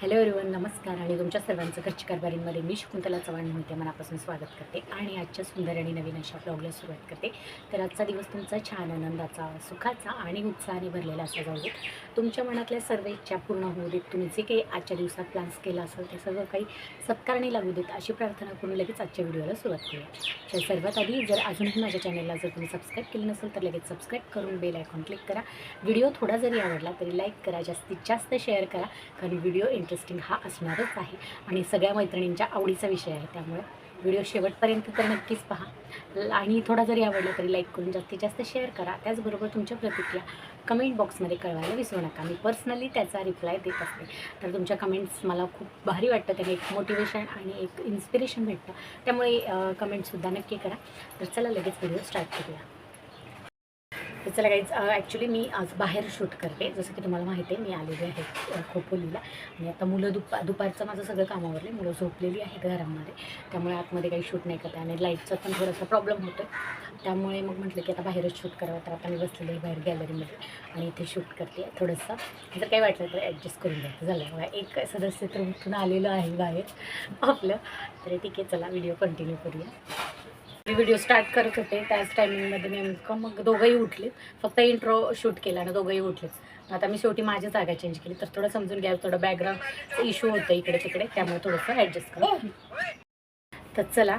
Hello everyone नमस्कार आणि तुमच्या सर्वांचं घरची कारभारींमध्ये मी शकुंतला चव्हाण म्हणते मनापासून स्वागत करते आणि आजच्या सुंदर आणि नवीन अशा ब्लॉगला सुरुवात करते. तर आजचा दिवस तुमचा छान आनंदाचा सुखाचा आणि उत्साहाने भरलेला असा जाऊ देत तुमच्या मनातल्या सर्व इच्छा पूर्ण होऊ देत. तुम्ही जे काही आजच्या दिवसात प्लॅन्स केला असेल ते सर्व काही सत्कारणी लागू देत. अशी प्रार्थना करून लगेच आजच्या व्हिडिओला सुरुवात करूया. तर सर्वात आधी जर अजूनही माझ्या चॅनलला जर तुम्ही सबस्क्राईब केलं नसेल तर लगेच सबस्क्राईब करून बेल आयकॉन क्लिक करा. व्हिडिओ थोडा जरी आवडला तरी लाईक करा. जास्तीत जास्त शेअर करा. कारण व्हिडिओ इंटरेस्टिंग हा असणारच आहे. आणि सगळ्या मैत्रिणींच्या आवडीचा विषय आहे. त्यामुळे व्हिडिओ शेवटपर्यंत तर नक्कीच पहा. आणि थोडा जरी आवडला तरी लाईक करून जास्तीत जास्त शेअर करा. त्याचबरोबर तुमच्या प्रतिक्रिया कमेंट बॉक्समध्ये कळवायला विसरू नका. मी पर्सनली त्याचा रिप्लाय देत असते. तर तुमच्या कमेंट्स मला खूप भारी वाटतं. त्याने एक मोटिवेशन आणि एक इन्स्पिरेशन भेटतं. त्यामुळे कमेंटसुद्धा नक्की करा. तर चला लगेच व्हिडिओ स्टार्ट करूया. चला काहीच ॲक्च्युली मी आज बाहेर शूट करते. जसं की तुम्हाला माहिती आहे मी आलेली आहे खोपोलीला. आणि आता मुलं दुपा दुपारचं माझं सगळं कामावरले मुलं झोपलेली आहेत घरामध्ये. त्यामुळे आतमध्ये काही शूट नाही करते आणि लाईटचा पण थोडासा प्रॉब्लेम होतो त्यामुळे मग म्हटलं की आता बाहेरच शूट करावं. तर आता मी बसलेली आहे बाहेर गॅलरीमध्ये आणि इथे शूट करते. थोडंसं जर काही वाटलं तर ॲडजस्ट करून द्यायचं झालं. बघा एक सदस्य तर उठून आलेलं आहे बाहेर आपलं. तर ठीक आहे चला व्हिडिओ कंटिन्यू करूया. मी व्हिडिओ स्टार्ट करत होते. त्याच टायमिंगमध्ये नेमकं मग दोघंही उठले फक्त इंट्रो शूट केला आणि दोघंही उठले आता मी शेवटी माझी जागा चेंज केली. तर थोडं समजून घ्या थोडं बॅकग्राऊंड इश्यू होतं इकडे तिकडे त्यामुळे थोडंसं ॲडजस्ट करा. तर चला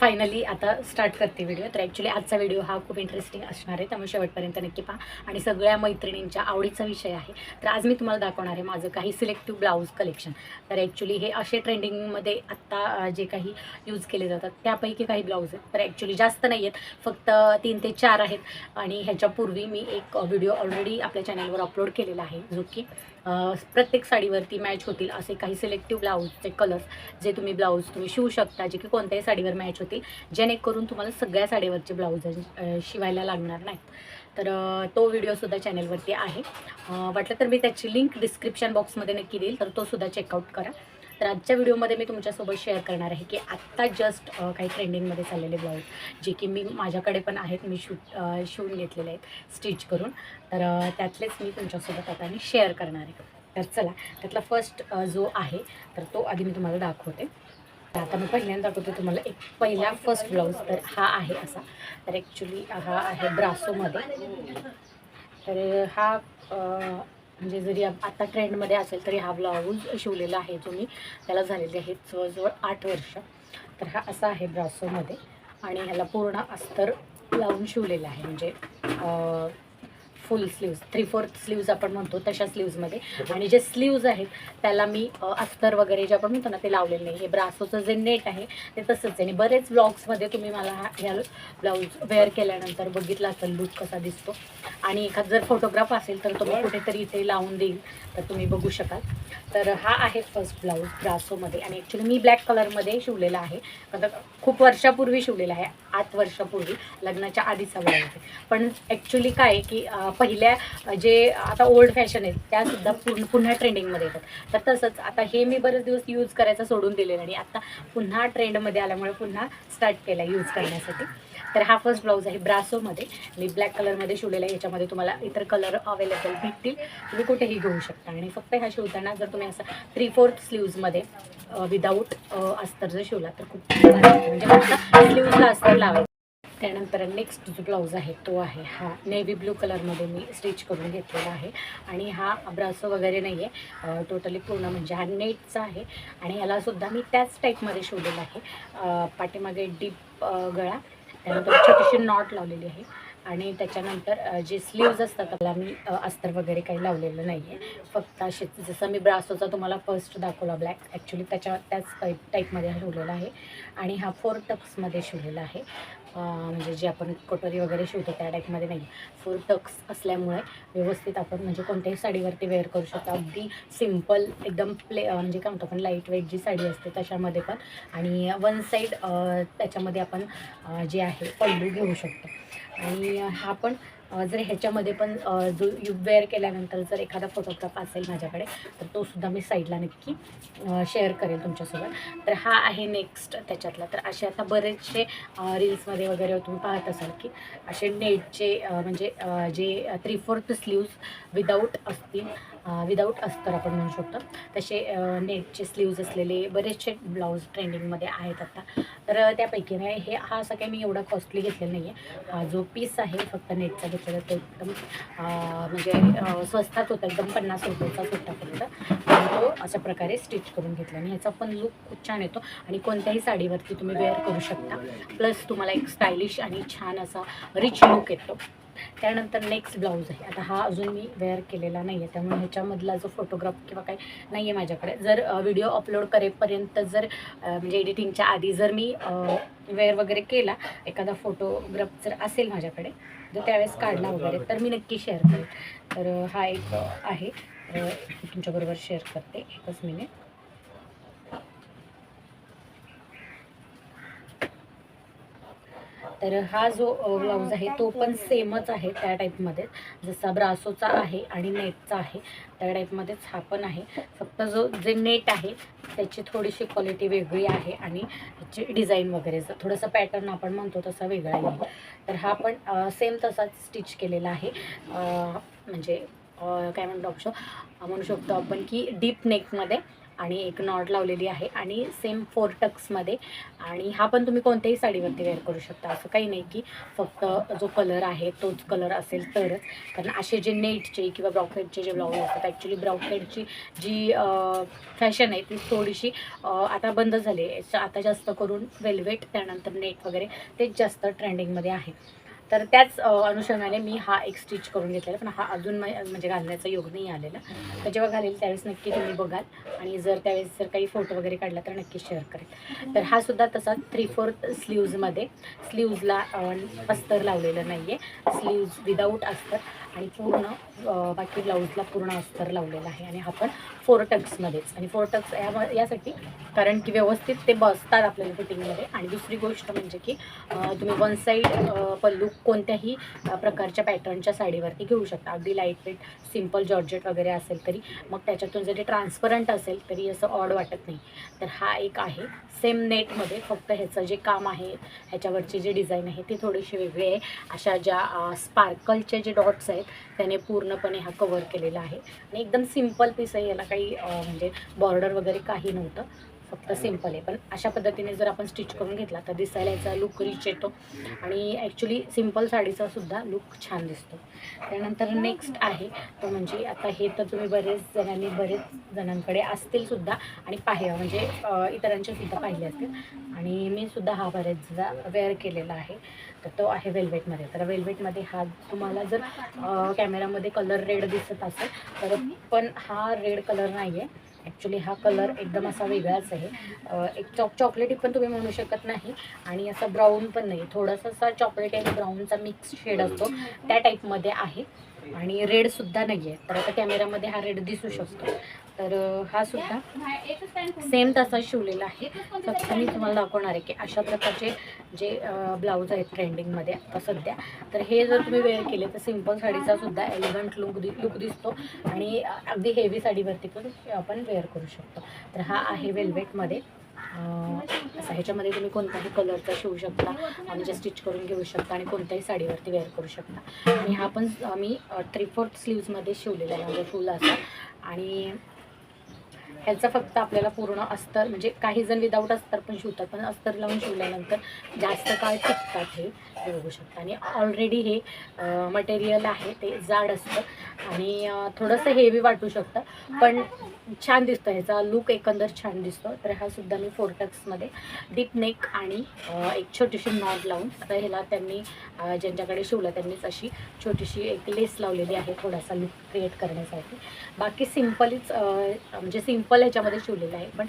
फायनली आता स्टार्ट करते व्हिडिओ तर ॲक्च्युली आजचा व्हिडिओ हा खूप इंटरेस्टिंग असणार आहे. त्यामुळे शेवटपर्यंत नक्की पहा. आणि सगळ्या मैत्रिणींच्या आवडीचा विषय आहे. तर आज मी तुम्हाला दाखवणार आहे माझं काही सिलेक्टिव्ह ब्लाऊज कलेक्शन तर ॲक्च्युली हे असे ट्रेंडिंगमध्ये आत्ता जे काही यूज केले जातात त्यापैकी काही ब्लाऊज आहेत. तर ॲक्च्युली जास्त नाही आहेत फक्त तीन ते चार आहेत. आणि ह्याच्यापूर्वी मी एक व्हिडिओ ऑलरेडी आपल्या चॅनलवर अपलोड केलेला आहे जो की प्रत्येक साडीवरती मॅच होतील असे काही सिलेक्टिव्ह ब्लाऊजचे कलर्स जे तुम्ही ब्लाऊज तुम्ही शिवू शकता जे की कोणत्याही साडीवर मॅच होतील. जेणेकरून तुम्हाला सगळ्या साडीवरचे ब्लाऊज शिवायला लागणार नाहीत. तर तो व्हिडिओसुद्धा चॅनलवरती आहे. वाटलं तर मी त्याची लिंक डिस्क्रिप्शन बॉक्समध्ये नक्की देईल तर तोसुद्धा चेकआउट करा. तर आजच्या व्हिडिओमध्ये मी तुमच्यासोबत शेअर करणार आहे की आत्ता जस्ट काही ट्रेंडिंगमध्ये चाललेले ब्लाऊज जे की मी माझ्याकडे पण आहेत मी शूट शिवून घेतलेले आहेत स्टिच करून. तर त्यातलेच मी तुमच्यासोबत आता मी शेअर करणार आहे. तर चला त्यातला फर्स्ट जो आहे तर तो आधी मी तुम्हाला दाखवते. आता मी पहिल्यांदा दाखवते तुम्हाला एक पहिला फर्स्ट ब्लाऊज तर हा आहे असा. तर ॲक्च्युली हा आहे ब्रासोमध्ये तर हा म्हणजे जरी आता ट्रेंडमध्ये असेल तरी हा ब्लाऊज शिवलेला आहे जो मी त्याला झालेले आहेत जवळजवळ आठ वर्ष. तर हा असा आहे ब्रासोमध्ये आणि ह्याला पूर्ण अस्तर लावून शिवलेला आहे. म्हणजे full sleeves three fourth sleeves आपण म्हणतो तशा स्लीव्जमध्ये आणि जे स्लीव्ज आहेत त्याला मी अस्तर वगैरे जे आपण म्हणतो ना ते लावलेलं नाही. हे ब्रासोचं जे नेट आहे ते तसंच आहे. आणि बरेच ब्लॉग्समध्ये तुम्ही मला हा ह्या ब्लाऊज वेअर केल्यानंतर बघितला असेल लुक कसा दिसतो. आणि एखाद जर फोटोग्राफ असेल तर तो कुठेतरी इथे लावून देईल तर तुम्ही बघू शकाल. तर हा आहे फर्स्ट ब्लाऊज ब्रासोमध्ये आणि ॲक्च्युली मी ब्लॅक कलरमध्ये शिवलेला आहे. आता खूप वर्षापूर्वी शिवलेला आहे. आठ वर्षापूर्वी लग्नाच्या आधी ब्लाऊज पण ॲक्च्युली काय की पहिल्या जे आता ओल्ड फॅशन आहेत त्यासुद्धा पूर्ण पुन्हा ट्रेंडिंगमध्ये येतात. तर तसंच आता हे मी बरेच दिवस यूज करायचं सोडून दिलेलं आणि आता पुन्हा ट्रेंडमध्ये आल्यामुळे पुन्हा स्टार्ट केला यूज करण्यासाठी. तर हा फर्स्ट ब्लाऊज आहे ब्रासोमध्ये मी ब्लॅक कलरमध्ये शिवलेला आहे. याच्यामध्ये तुम्हाला इतर कलर अवेलेबल भेटतील. तुम्ही कुठेही घेऊ शकता. आणि फक्त ह्या शिवताना जर तुम्ही असं थ्री फोर्थ स्लीव्जमध्ये विदाऊट अस्तर जर शिवला तर खूप म्हणजे फक्त स्लीव्जला अस्तर लावायचं. त्यानंतर नेक्स्ट जो ब्लाऊज आहे तो आहे हा नेव्ही ब्लू कलरमध्ये मी स्टिच करून घेतलेला आहे. आणि हा ब्रासो वगैरे नाही आहे टोटली पूर्ण म्हणजे हा नेटचा आहे. आणि ह्यालासुद्धा मी त्याच टाईपमध्ये शिवलेला आहे. पाठीमागे डीप गळा. त्यानंतर छोटीशी नॉट लावलेली आहे. आणि त्याच्यानंतर जे स्लीव्ज असतात त्याला मी अस्तर वगैरे काही लावलेलं नाही आहे फक्त असे जसं मी ब्रासोचा तुम्हाला फर्स्ट दाखवला ब्लॅक ॲक्च्युली त्याच्या त्याच टाईप टाईपमध्ये शिवलेला आहे. आणि हा फोर टक्समध्ये शिवलेला आहे. म्हणजे जे आपण कटोरी वगैरे शिवतो त्या टाईपमध्ये नाही. फुल टक्स असल्यामुळे व्यवस्थित आपण म्हणजे कोणत्याही साडीवरती वेअर करू शकतो. अगदी सिंपल एकदम प्ले म्हणजे काय म्हणतो आपण लाइट वेट जी साडी असते तशामध्ये पण. आणि वन साईड त्याच्यामध्ये आपण जे आहे पल्लू घेऊ शकतो. आणि हा पण जर ह्याच्यामध्ये पण जो यू वेअर केल्यानंतर जर एखादा फोटोग्राफ असेल माझ्याकडे तर तो सुद्धा मी साईडला नक्की शेअर करेल तुमच्यासोबत. तर हा आहे नेक्स्ट त्याच्यातला. तर असे आता बरेचसे रील्समध्ये वगैरे तुम्ही पाहत असाल की असे नेटचे म्हणजे जे थ्री फोर्थ स्लीव्ज विदाऊट असतील विदाऊट अस्तर आपण म्हणू शकतो. तसे नेटचे स्लीव्ज असलेले बरेचसे ब्लाऊज ट्रेंडिंगमध्ये आहेत आत्ता तर त्यापैकी नाही हे हा असा काही मी एवढा कॉस्टली घेतलेला नाही आहे हा जो पीस आहे फक्त नेटचा घेतलेला तो एकदम म्हणजे स्वस्तात होता एकदम पन्नास रुपयाचा सुट्टापर्यंत तो अशा प्रकारे स्टिच करून घेतला. आणि ह्याचा पण लुक खूप छान येतो. आणि कोणत्याही साडीवरती तुम्ही वेअर करू शकता. प्लस तुम्हाला एक स्टायलिश आणि छान असा रिच लुक येतो. त्यानंतर नेक्स्ट ब्लाऊज आहे. आता हा अजून मी वेअर केलेला नाही आहे त्यामुळे ह्याच्यामधला जो फोटोग्राफ किंवा काही नाही आहे माझ्याकडे. जर व्हिडिओ अपलोड करेपर्यंत जर म्हणजे एडिटिंगच्या आधी जर मी वेअर वगैरे केला एखादा फोटोग्राफ जर असेल माझ्याकडे जर त्यावेळेस काढला वगैरे. तर मी नक्की शेअर करेन. तर हा एक आहे. तुमच्याबरोबर शेअर करते एकच मिनिट तर हा जो ब्लाऊज आहे तो पण सेमच आहे त्या टाईपमध्ये. जसा ब्रासोचा आहे आणि नेटचा आहे त्या टाईपमध्येच हा पण आहे. फक्त जो जे नेट आहे त्याची थोडीशी क्वालिटी वेगळी आहे आणि त्याची डिझाईन वगैरे थोडंसं पॅटर्न आपण म्हणतो तसा वेगळा आहे. तर हा पण सेम तसाच स्टिच केलेला आहे. म्हणजे काय म्हणतो म्हणू शकतो आपण की डीप नेकमध्ये. आणि एक नॉट लावलेली आहे आणि सेम फोर टक्समध्ये आणि हा पण तुम्ही कोणत्याही साडीवरती वेअर करू शकता. असं काही नाही की फक्त जो कलर आहे तोच कलर असेल तरच. कारण असे जे नेटचे किंवा ब्रॉकेटचे जे ब्लाऊज असतात ॲक्च्युली ब्रॉकेटची जी फॅशन आहे ती थोडीशी आता बंद झाली आहे. आता जास्त करून वेल्वेट त्यानंतर नेट वगैरे तेच जास्त ट्रेंडिंगमध्ये आहे. तर त्याच अनुषंगाने मी हा एक स्टिच करून घेतलेला पण हा अजून म्हणजे घालण्याचा योग नाही आलेला. तर जेव्हा घालेल त्यावेळेस नक्की तुम्ही बघाल. आणि जर त्यावेळेस जर काही फोटो वगैरे काढला तर नक्की शेअर करेल. तर हा सुद्धा तसा थ्री फोर्थ स्लीव्जमध्ये स्लीव्जला अस्तर लावलेलं नाही आहे स्लीव्ज विदाऊट अस्तर. आणि पूर्ण बाकी ब्लाऊजला पूर्ण अस्तर लावलेलं आहे. आणि हा पण फोर टक्समध्येच आणि फोर टक्स या यासाठी कारण की व्यवस्थित ते बसतात आपल्याला फिटिंगमध्ये आणि दुसरी गोष्ट म्हणजे की तुम्ही वन साईड पल्लू कोणत्याही प्रकारच्या पॅटर्नच्या साडीवरती घेऊ शकता. अगदी लाइट वेट सिंपल जॉर्जेट वगैरे असेल तरी. मग त्याच्यातून जरी ट्रान्सपरंट असेल तरी असं ऑड वाटत नाही. तर हा एक आहे. सेम नेटमध्ये फक्त ह्याचं जे काम आहे ह्याच्यावरची जी डिझाईन आहे ती थोडीशी वेगळी आहे. अशा ज्या स्पार्कलचे जे डॉट्स आहेत त्याने पूर्णपणे हा कवर केलेला आहे. आणि एकदम सिंपल पीस आहे. याला काही म्हणजे बॉर्डर वगैरे काही नव्हतं. फक्त सिंपल आहे. पण अशा पद्धतीने जर आपण स्टिच करून घेतला तर दिसायला याचा लुक रिच येतो. आणि ॲक्च्युली सिंपल साडीचा सुद्धा लुक छान दिसतो. त्यानंतर नेक्स्ट आहे तो म्हणजे आता हे तर तुम्ही बरेच जणांनी बरेच जणांकडे असतील सुद्धा आणि पाहिलं म्हणजे इतरांचे सुद्धा पाहिले असतील. आणि मी सुद्धा हा बरेचदा वेअर केलेला आहे. तर तो आहे वेल्वेटमध्ये तर वेल्वेटमध्ये हा तुम्हाला जर कॅमेरामध्ये कलर रेड दिसत असेल तर पण हा रेड कलर नाही आहे ॲक्च्युली हा कलर एकदम असा वेगळाच आहे. एक चॉक चॉकलेटी पण तुम्ही म्हणू शकत नाही. आणि असा ब्राऊन पण नाही. थोडासा असा चॉकलेट आणि ब्राऊनचा मिक्स शेड असतो. त्या टाईपमध्ये आहे. आणि रेडसुद्धा नाही आहे तर आता कॅमेरामध्ये हा रेड दिसू शकतो. तर हा सुद्धा सेम तसा शिवलेला आहे. फक्त मी तुम्हाला दाखवणार आहे की अशा प्रकारचे जे ब्लाऊज आहेत ट्रेंडिंगमध्ये आता सध्या तर हे जर तुम्ही वेअर केले तर सिंपल साडीचा सुद्धा एलिगंट लुक दि लुक दिसतो आणि अगदी हेवी साडीवरती पण आपण वेअर करू शकतो. तर हा आहे वेल्वेटमध्ये असा ह्याच्यामध्ये तुम्ही कोणत्याही कलरचा शिवू शकता म्हणजे स्टिच करून घेऊ शकता आणि कोणत्याही साडीवरती वेअर करू शकता. आणि हा पण मी थ्री फोर्थ स्लीव्समध्ये शिवलेला आहे. म्हणजे फुल असा. आणि ह्याचं फक्त आपल्याला पूर्ण अस्तर म्हणजे काही जण विदाऊट अस्तर पण शिवतात पण अस्तर लावून शिवल्यानंतर जास्त काळ टिकतात हे बघू शकता. आणि ऑलरेडी हे मटेरियल आहे ते जाड असतं आणि थोडंसं हेवी वाटू शकतं पण छान दिसतं ह्याचा लुक एकंदर छान दिसतो. तर हा सुद्धा मी फोरटक्समध्ये डीप नेक आणि एक छोटीशी नॉट लावून आता ह्याला त्यांनी ज्यांच्याकडे शिवलं त्यांनीच अशी छोटीशी एक लेस लावलेली आहे थोडासा लुक क्रिएट करण्यासाठी. बाकी सिम्पलीच म्हणजे सिंपल ह्याच्यामध्ये शिवलेलं आहे. पण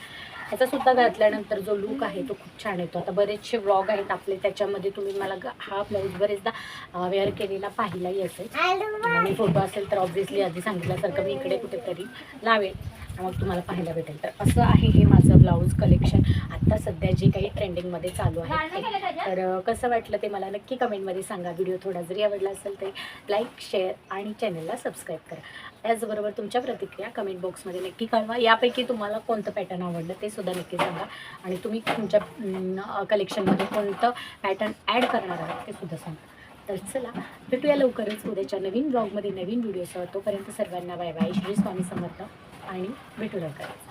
ह्याचा सुद्धा घातल्यानंतर जो लुक आहे तो खूप छान येतो. आता बरेचसे व्लॉग आहेत आपले त्याच्यामध्ये तुम्ही मला हा ब्लाऊज बरेचदा वेअर केलेला पाहिलाही असेल. आणि फोटो असेल तर ऑब्व्हियसली आधी सांगितल्यासारखं मी इकडे कुठेतरी लावेल. मग तुम्हाला पाहायला भेटेल. तर असं आहे हे माझं ब्लाऊज कलेक्शन आत्ता सध्या जे काही ट्रेंडिंगमध्ये चालू आहे. तर कसं वाटलं ते मला नक्की कमेंटमध्ये सांगा. व्हिडिओ थोडा जरी आवडला असेल तरी लाईक शेअर आणि चॅनलला सबस्क्राईब करा. त्याचबरोबर तुमच्या प्रतिक्रिया कमेंट बॉक्समध्ये नक्की कळवा. यापैकी तुम्हाला कोणतं पॅटर्न आवडलं ते सुद्धा नक्की सांगा. आणि तुम्ही तुमच्या कलेक्शनमध्ये कोणतं पॅटर्न ॲड करणार आहात ते सुद्धा सांगा. तर चला भेटूया लवकरच. उद्याच्या नवीन ब्लॉगमध्ये नवीन व्हिडिओसह तोपर्यंत सर्वांना बाय बाय श्री स्वामी समर्थ. आणि भेटू लवकरच.